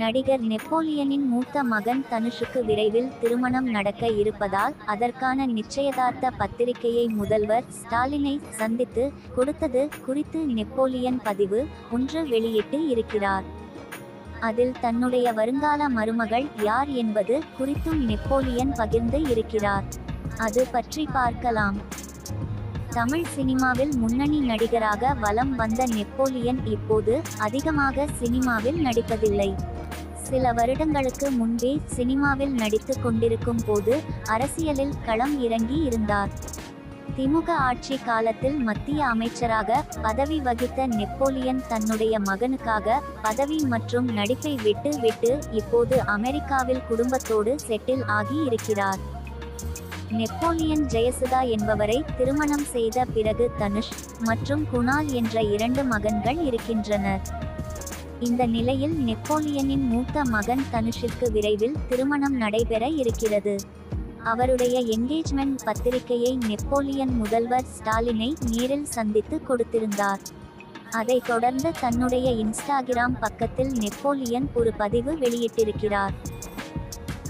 நடிகர் நெப்போலியனின் மூத்த மகன் தனுஷுக்கு விரைவில் திருமணம் நடக்க இருப்பதால் அதற்கான நிச்சயதார்த்த பத்திரிகையை முதல்வர் ஸ்டாலினை சந்தித்து கொடுத்தது குறித்து நெப்போலியன் பதிவு ஒன்று வெளியிட்டு இருக்கிறார். அதில் தன்னுடைய வருங்கால மருமகள் யார் என்பது குறித்தும் நெப்போலியன் பகிர்ந்து இருக்கிறார். அது பற்றி பார்க்கலாம். தமிழ் சினிமாவில் முன்னணி நடிகராக வலம் வந்த நெப்போலியன் இப்போது அதிகமாக சினிமாவில் நடிப்பதில்லை. சில வருடங்களுக்கு முன்பே சினிமாவில் நடித்து கொண்டிருக்கும் போது அரசியலில் களம் இறங்கி இருந்தார். திமுக ஆட்சி காலத்தில் மத்திய அமைச்சராக பதவி வகித்த நெப்போலியன் தன்னுடைய மகனுக்காக பதவி மற்றும் நடிப்பை விட்டு விட்டு இப்போது அமெரிக்காவில் குடும்பத்தோடு செட்டில் ஆகி இருக்கிறார். நெப்போலியன் ஜெயசுதா என்பவரை திருமணம் செய்த பிறகு தனுஷ் மற்றும் குணால் என்ற இரண்டு மகன்கள் இருக்கின்றனர். இந்த நிலையில் நெப்போலியனின் மூத்த மகன் தனுஷிற்கு விரைவில் திருமணம் நடைபெற இருக்கிறது. அவருடைய என்கேஜ்மெண்ட் பத்திரிகையை நெப்போலியன் முதல்வர் ஸ்டாலினை நேரில் சந்தித்து கொடுத்திருந்தார். அதைத் தொடர்ந்து தன்னுடைய இன்ஸ்டாகிராம் பக்கத்தில் நெப்போலியன் ஒரு பதிவு வெளியிட்டிருக்கிறார்.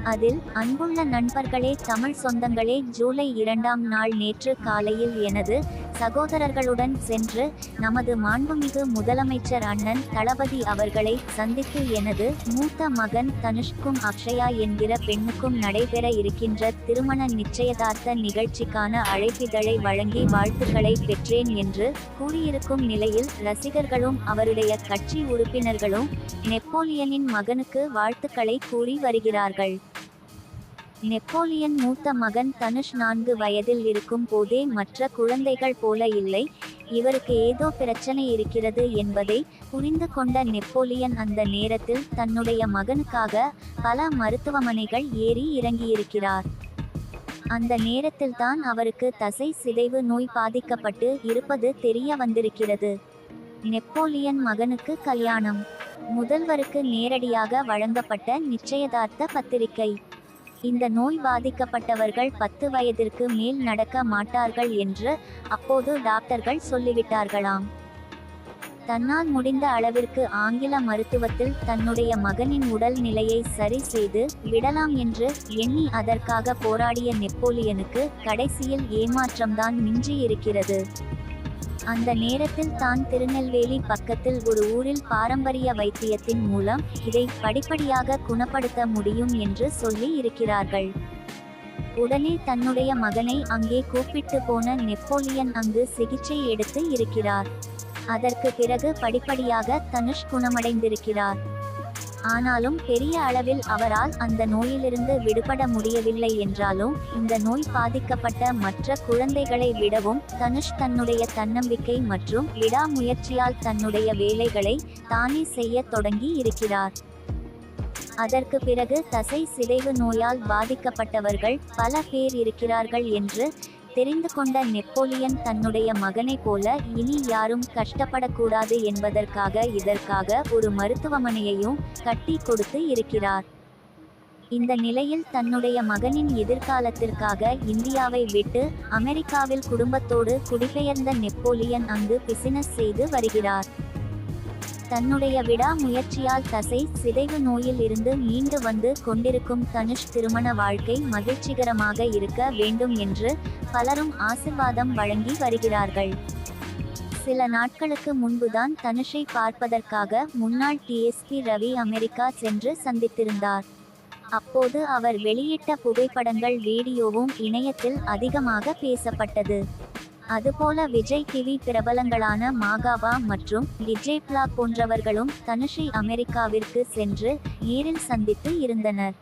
அதில் அன்புள்ள நண்பர்களே தமிழ் சொந்தங்களே ஜூலை இரண்டாம் நாள் நேற்று காலையில் எனது சகோதரர்களுடன் சென்று நமது மாண்புமிகு முதலமைச்சர் அண்ணன் தளபதி அவர்களை சந்தித்து எனது மூத்த மகன் தனுஷ்கும் அக்ஷயா என்கிற பெண்ணுக்கும் நடைபெற இருக்கின்ற திருமண நிச்சயதார்த்த நிகழ்ச்சிக்கான அழைப்பிதழை வழங்கி வாழ்த்துக்களை பெற்றேன் என்று கூறியிருக்கும் நிலையில் ரசிகர்களும் அவருடைய கட்சி உறுப்பினர்களும் நெப்போலியனின் மகனுக்கு வாழ்த்துக்களை கூறி வருகிறார்கள். நெப்போலியன் மூத்த மகன் தனுஷ் நான்கு வயதில் இருக்கும் போதே மற்ற குழந்தைகள் போல இல்லை. இவருக்கு ஏதோ பிரச்சனை இருக்கிறது என்பதை புரிந்து கொண்ட நெப்போலியன் அந்த நேரத்தில் தன்னுடைய மகனுக்காக பல மருத்துவமனைகள் ஏறி இறங்கியிருக்கிறார். அந்த நேரத்தில் தான் அவருக்கு தசை சிதைவு நோய் பாதிக்கப்பட்டு இருப்பது தெரிய வந்திருக்கிறது. நெப்போலியன் மகனுக்கு கல்யாணம். முதல்வருக்கு நேரடியாக வழங்கப்பட்ட நிச்சயதார்த்த பத்திரிகை. இந்த நோய் பாதிக்கப்பட்டவர்கள் பத்து வயதிற்கு மேல் நடக்க மாட்டார்கள் என்று அப்போது டாக்டர்கள் சொல்லிவிட்டார்களாம். தன்னால் முடிந்த அளவிற்கு ஆங்கில மருத்துவத்தில் தன்னுடைய மகனின் உடல் நிலையை சரி செய்து விடலாம் என்று எண்ணி அதற்காக போராடிய நெப்போலியனுக்கு கடைசியில் ஏமாற்றம்தான் மிஞ்சியிருக்கிறது. அந்த நேரத்தில் தான் திருநெல்வேலி பக்கத்தில் ஒரு ஊரில் பாரம்பரிய வைத்தியத்தின் மூலம் இதை படிப்படியாக குணப்படுத்த முடியும் என்று சொல்லி இருக்கிறார்கள். உடனே தன்னுடைய மகனை அங்கே கூப்பிட்டு போன நெப்போலியன் அங்கு சிகிச்சை எடுத்து இருக்கிறார். அதற்கு பிறகு படிப்படியாக தனுஷ் குணமடைந்திருக்கிறார். ஆனாலும் பெரிய அளவில் அவரால் அந்த நோயிலிருந்து விடுபட முடியவில்லை என்றாலும் இந்த நோய் பாதிக்கப்பட்ட மற்ற குழந்தைகளை விடவும் தனுஷ் தன்னுடைய தன்னம்பிக்கை மற்றும் விடாமுயற்சியால் தன்னுடைய வேலைகளை தானே செய்ய தொடங்கி இருக்கிறார். அதற்கு பிறகு தசை சிதைவு நோயால் பாதிக்கப்பட்டவர்கள் பல பேர் இருக்கிறார்கள் என்று தெரிந்து கொண்ட நெப்போலியன் தன்னுடைய மகனைப் போல இனி யாரும் கஷ்டப்படக்கூடாது என்பதற்காக இதற்காக ஒரு மருத்துவமனையையும் கட்டி கொடுத்து இருக்கிறார். இந்த நிலையில் தன்னுடைய மகனின் எதிர்காலத்திற்காக இந்தியாவை விட்டு அமெரிக்காவில் குடும்பத்தோடு குடிபெயர்ந்த நெப்போலியன் அங்கு பிசினஸ் செய்து வருகிறார். தன்னுடைய விடாமுயற்சியால் தசை சிதைவு நோயில் இருந்து மீண்டு வந்து கொண்டிருக்கும் தனுஷ் திருமண வாழ்க்கை மகிழ்ச்சிகரமாக இருக்க வேண்டும் என்று பலரும் ஆசிர்வாதம் வழங்கி வருகிறார்கள். சில நாட்களுக்கு முன்புதான் தனுஷை பார்ப்பதற்காக முன்னாள் டிஎஸ்பி ரவி அமெரிக்கா சென்று சந்தித்திருந்தார். அப்போது அவர் வெளியிட்ட புகைப்படங்கள் வீடியோவும் இணையத்தில் அதிகமாக பேசப்பட்டது. அதுபோல விஜய் டிவி பிரபலங்களான மாகாவா மற்றும் விஜய் பிளாக் போன்றவர்களும் தனுஷை அமெரிக்காவிற்கு சென்று நேரில் சந்தித்து இருந்தனர்.